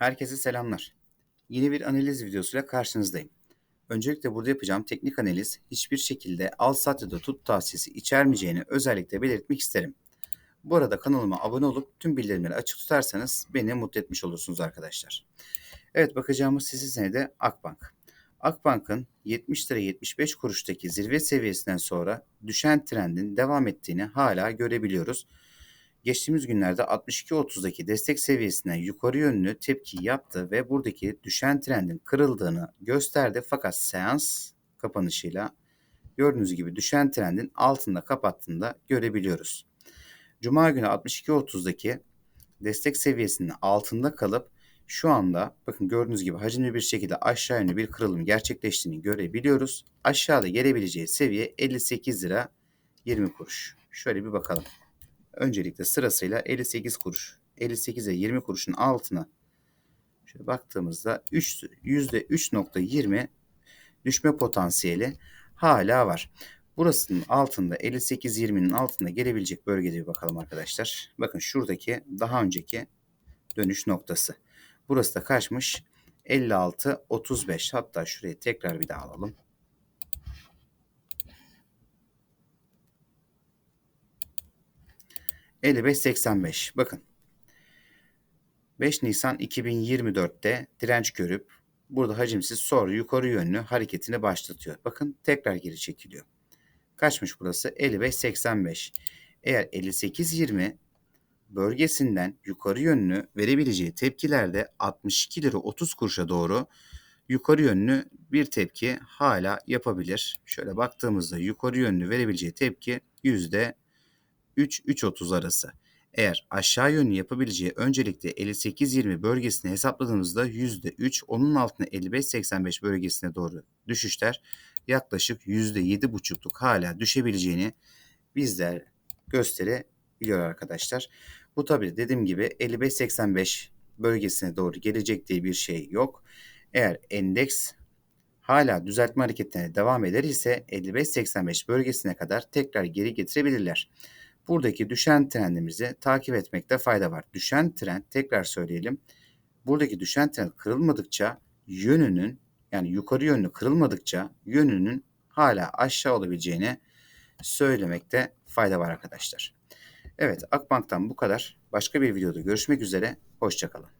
Herkese selamlar. Yeni bir analiz videosuyla karşınızdayım. Öncelikle burada yapacağım teknik analiz hiçbir şekilde al sat ya da tut tavsiyesi içermeyeceğini özellikle belirtmek isterim. Bu arada kanalıma abone olup tüm bildirimleri açık tutarsanız beni mutlu etmiş olursunuz arkadaşlar. Evet bakacağımız hisse senedi Akbank. Akbank'ın 70 lira 75 kuruştaki zirve seviyesinden sonra düşen trendin devam ettiğini hala görebiliyoruz geçtiğimiz günlerde 62.30'daki destek seviyesinden yukarı yönlü tepki yaptı ve buradaki düşen trendin kırıldığını gösterdi. Fakat seans kapanışıyla gördüğünüz gibi düşen trendin altında kapattığını görebiliyoruz. Cuma günü 62.30'daki destek seviyesinin altında kalıp şu anda bakın gördüğünüz gibi hacimli bir şekilde aşağı yönlü bir kırılım gerçekleştiğini görebiliyoruz. Aşağıda gelebileceği seviye 58 lira 20 kuruş. Şöyle bir bakalım öncelikle sırasıyla 58 kuruş, 58'e 20 kuruşun altına şöyle baktığımızda 3, %3.20 düşme potansiyeli hala var. Burasının altında 58-20'nin altında gelebilecek bölgede bir bakalım arkadaşlar. Bakın şuradaki daha önceki dönüş noktası. Burası da kaçmış? 56-35. Hatta şurayı tekrar bir daha alalım. 55.85. Bakın. 5 Nisan 2024'te direnç görüp burada hacimsiz sonra yukarı yönlü hareketini başlatıyor. Bakın tekrar geri çekiliyor. Kaçmış burası? 55.85. Eğer 58.20 bölgesinden yukarı yönlü verebileceği tepkilerde 62 lira 30 kuruşa doğru yukarı yönlü bir tepki hala yapabilir. Şöyle baktığımızda yukarı yönlü verebileceği tepki yüzde 3-3.30 arası. Eğer aşağı yönlü yapabileceği öncelikle 58-20 bölgesini hesapladığımızda %3, onun altına 55-85 bölgesine doğru düşüşler yaklaşık %7,5'luk hala düşebileceğini bizler gösterebiliyor arkadaşlar. Bu tabi dediğim gibi 55-85 bölgesine doğru gelecek diye bir şey yok. Eğer endeks hala düzeltme hareketlerine devam eder ise 55-85 bölgesine kadar tekrar geri getirebilirler buradaki düşen trendimizi takip etmekte fayda var. Düşen trend tekrar söyleyelim. Buradaki düşen trend kırılmadıkça yönünün yani yukarı yönlü kırılmadıkça yönünün hala aşağı olabileceğini söylemekte fayda var arkadaşlar. Evet Akbank'tan bu kadar. Başka bir videoda görüşmek üzere. Hoşçakalın.